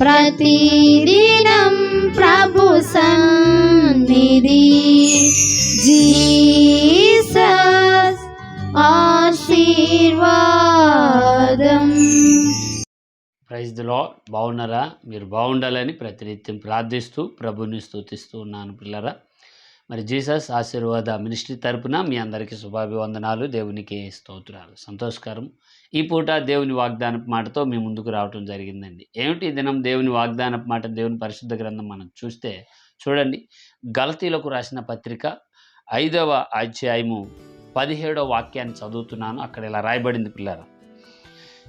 ప్రతిదినం ప్రభు సన్నిధి. జీసస్ ఆశీర్వాదం. Praise the Lord. బాగున్నారా? మీరు బాగుండాలని ప్రతినిత్యం ప్రార్థిస్తూ ప్రభుని స్తుతిస్తూ ఉన్నాను పిల్లరా. మరి జీసస్ ఆశీర్వాద మినిస్ట్రీ తరపున మీ అందరికీ శుభాభివందనాలు. దేవునికి స్తోత్రాలు. సంతోషకరం. ఈ పూట దేవుని వాగ్దానపు మాటతో మీ ముందుకు రావటం జరిగిందండి. ఏమిటి ఈ దినం దేవుని వాగ్దానపు మాట దేవుని పరిశుద్ధ గ్రంథం మనం చూస్తే చూడండి. గలతీలకు రాసిన పత్రిక ఐదవ అధ్యాయము పదిహేడవ వాక్యాన్ని చదువుతున్నాను. అక్కడ ఇలా రాయబడింది పిల్లరా.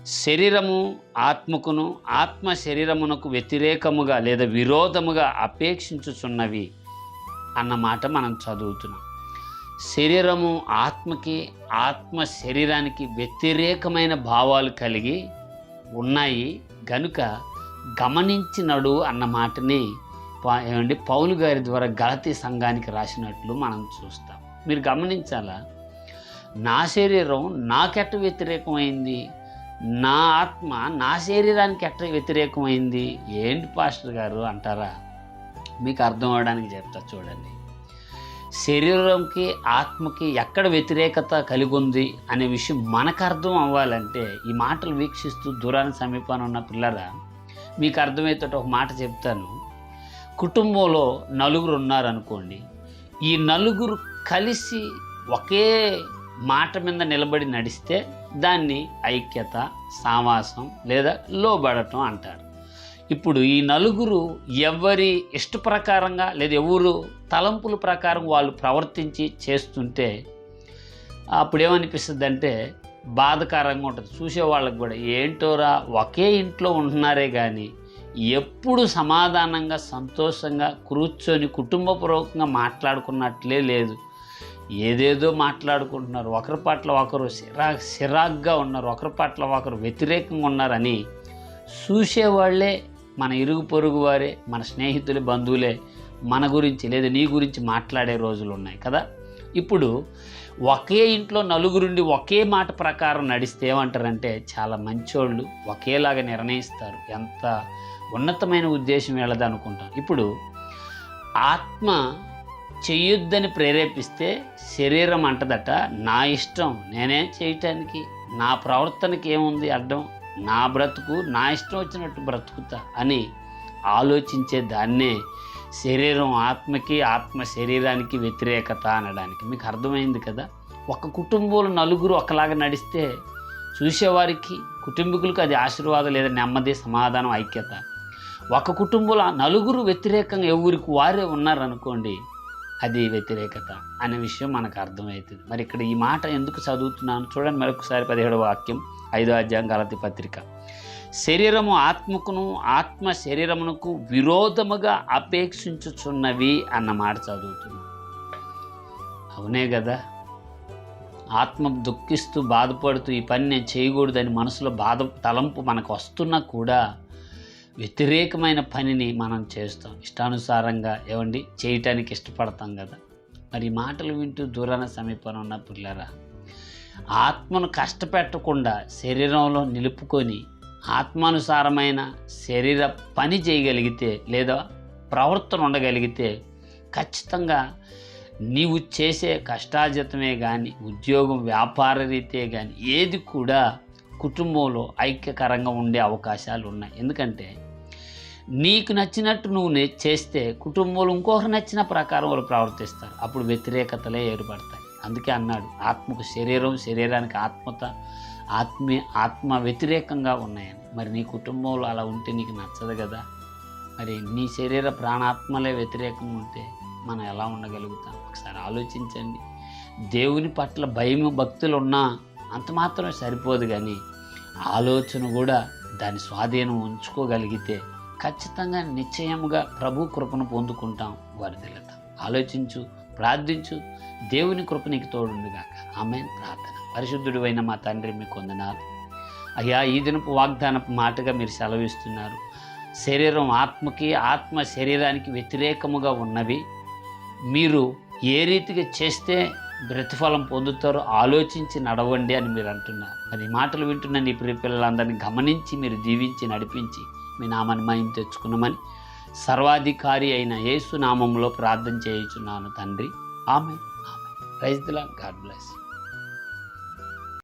శరీరము ఆత్మకును ఆత్మ శరీరమునకు వ్యతిరేకముగా లేదా విరోధముగా అపేక్షించుచున్నవి అన్న మాట మనం చదువుతున్నాం. శరీరము ఆత్మకి ఆత్మ శరీరానికి వ్యతిరేకమైన భావాలు కలిగి ఉన్నాయి. గనుక గమనించినడు అన్న మాటని ఏమండి పౌలు గారి ద్వారా గలతీ సంఘానికి రాసినట్లు మనం చూస్తాం. మీరు గమనించాలా? నా శరీరం నాకెట్ట వ్యతిరేకమైంది? నా ఆత్మ నా శరీరానికి ఎట్ట వ్యతిరేకమైంది? ఏంటి పాస్టర్ గారు అంటారా? మీకు అర్థం అవడానికి చెప్తా చూడండి. శరీరంకి ఆత్మకి ఎక్కడ వ్యతిరేకత కలిగి ఉంది అనే విషయం మనకు అర్థం అవ్వాలంటే ఈ మాటలు వీక్షిస్తూ దూరాన్ని సమీపాన్ని ఉన్న పిల్లరా మీకు అర్థమయ్యేటట్టు ఒక మాట చెప్తాను. కుటుంబంలో నలుగురు ఉన్నారనుకోండి ఈ నలుగురు కలిసి ఒకే మాట మీద నిలబడి నడిస్తే దాన్ని ఐక్యత సావాసం లేదా లోబడటం అంటారు. ఇప్పుడు ఈ నలుగురు ఎవరి ఇష్ట ప్రకారంగా లేదా ఎవరు తలంపుల ప్రకారం వాళ్ళు ప్రవర్తించి చేస్తుంటే అప్పుడు ఏమనిపిస్తుంది అంటే బాధకరంగా ఉంటుంది. చూసే వాళ్ళకి కూడా ఏంటోరా ఒకే ఇంట్లో ఉంటున్నారే కానీ ఎప్పుడు సమాధానంగా సంతోషంగా కూర్చొని కుటుంబపూర్వకంగా మాట్లాడుకున్నట్లే లేదు. ఏదేదో మాట్లాడుకుంటున్నారు. ఒకరి పట్ల ఒకరు సిరా సిరాగ్గా ఉన్నారు. ఒకరి పట్ల ఒకరు వ్యతిరేకంగా ఉన్నారని చూసేవాళ్ళే మన ఇరుగు పొరుగు వారే మన స్నేహితులు బంధువులే మన గురించి లేదా నీ గురించి మాట్లాడే రోజులు ఉన్నాయి కదా? ఇప్పుడు ఒకే ఇంట్లో నలుగురుండి ఒకే మాట ప్రకారం నడిస్తే ఏమంటారంటే చాలా మంచోళ్ళు ఒకేలాగా నిర్ణయిస్తారు. ఎంత ఉన్నతమైన ఉద్దేశం వెళ్ళదు అనుకుంటాం ఇప్పుడు ఆత్మ చెయ్యొద్దని ప్రేరేపిస్తే శరీరం అంటదట నా ఇష్టం నేనేం చేయటానికి నా ప్రవర్తనకి ఏముంది అడ్డం నా బ్రతుకు నా ఇష్టం వచ్చినట్టు బ్రతుకుతా అని ఆలోచించే దాన్నే శరీరం ఆత్మకి ఆత్మ శరీరానికి వ్యతిరేకత అనడానికి. మీకు అర్థమైంది కదా? ఒక కుటుంబంలో నలుగురు ఒకలాగా నడిస్తే చూసేవారికి కుటుంబీకులకు అది ఆశీర్వాదం లేదా నెమ్మది సమాధానం ఐక్యత. ఒక కుటుంబంలో నలుగురు వ్యతిరేకంగా ఎవరికి వారే ఉన్నారనుకోండి అది వ్యతిరేకత అనే విషయం మనకు అర్థమవుతుంది. మరి ఇక్కడ ఈ మాట ఎందుకు చదువుతున్నాను? చూడండి మరొకసారి పదిహేడు వాక్యం ఐదో అధ్యాయం గలతి పత్రిక. శరీరము ఆత్మకును ఆత్మ శరీరమునకు విరోధముగా అపేక్షించుచున్నవి అన్న మాట చదువుతున్నాను అవునే కదా? ఆత్మ దుఃఖిస్తూ బాధపడుతూ ఈ పని నేను చేయకూడదని మనసులో బాధ తలంపు మనకు వస్తున్నా కూడా వ్యతిరేకమైన పనిని మనం చేస్తాం. ఇష్టానుసారంగా ఏమండి చేయటానికి ఇష్టపడతాం కదా. మరి మాటలు వింటూ దూరాన సమీపంలో ఉన్న పిల్లరా ఆత్మను కష్టపెట్టకుండా శరీరంలో నిలుపుకొని ఆత్మానుసారమైన శరీర పని చేయగలిగితే లేదా ప్రవర్తన ఉండగలిగితే ఖచ్చితంగా నీవు చేసే కష్టార్జితమే కానీ ఉద్యోగం వ్యాపార రీతే కానీ ఏది కూడా కుటుంబంలో ఐక్యకరంగా ఉండే అవకాశాలు ఉన్నాయి. ఎందుకంటే నీకు నచ్చినట్టు నువ్వు నే- చేస్తే కుటుంబంలో ఇంకొకరు నచ్చిన ప్రకారం వాళ్ళు ప్రవర్తిస్తారు. అప్పుడు వ్యతిరేకతలే ఏర్పడతాయి. అందుకే అన్నాడు ఆత్మకు శరీరం శరీరానికి ఆత్మత ఆత్మీయ ఆత్మ వ్యతిరేకంగా ఉన్నాయని. మరి నీ కుటుంబంలో అలా ఉంటే నీకు నచ్చదు కదా? మరి నీ శరీర ప్రాణాత్మలే వ్యతిరేకంగా ఉంటే మనం ఎలా ఉండగలుగుతాం? ఒకసారి ఆలోచించండి. దేవుని పట్ల భయం భక్తులు ఉన్నా అంత మాత్రమే సరిపోదు కానీ ఆలోచన కూడా దాని స్వాధీనం ఉంచుకోగలిగితే ఖచ్చితంగా నిశ్చయముగా ప్రభు కృపను పొందుకుంటాం వరదలుతాం ఆలోచించు ప్రార్థించు దేవుని కృప నీకు తోడుండుగాక. ఆమె ప్రార్థన. పరిశుద్ధుడు అయిన మా తండ్రి మీకు వందనాలు. అయ్యా ఈ దినపు వాగ్దానపు మాటగా మీరు సెలవిస్తున్నారు. శరీరం ఆత్మకి ఆత్మ శరీరానికి వ్యతిరేకముగా ఉన్నవి. మీరు ఏ రీతిగా చేస్తే ప్రతిఫలం పొందుతారో ఆలోచించి నడవండి అని మీరు అంటున్నారు. మరి మాటలు వింటున్న నీ ప్రియ పిల్లలందరినీ గమనించి మీరు దీవించి నడిపించి మీ నామాన్ని మహిమ తెచ్చుకున్నామని సర్వాధికారి అయిన యేసు నామంలో ప్రార్థన చేయుచున్నాను తండ్రి. ఆమె ఆమె ప్రైజ్ గాడ్ బ్లెస్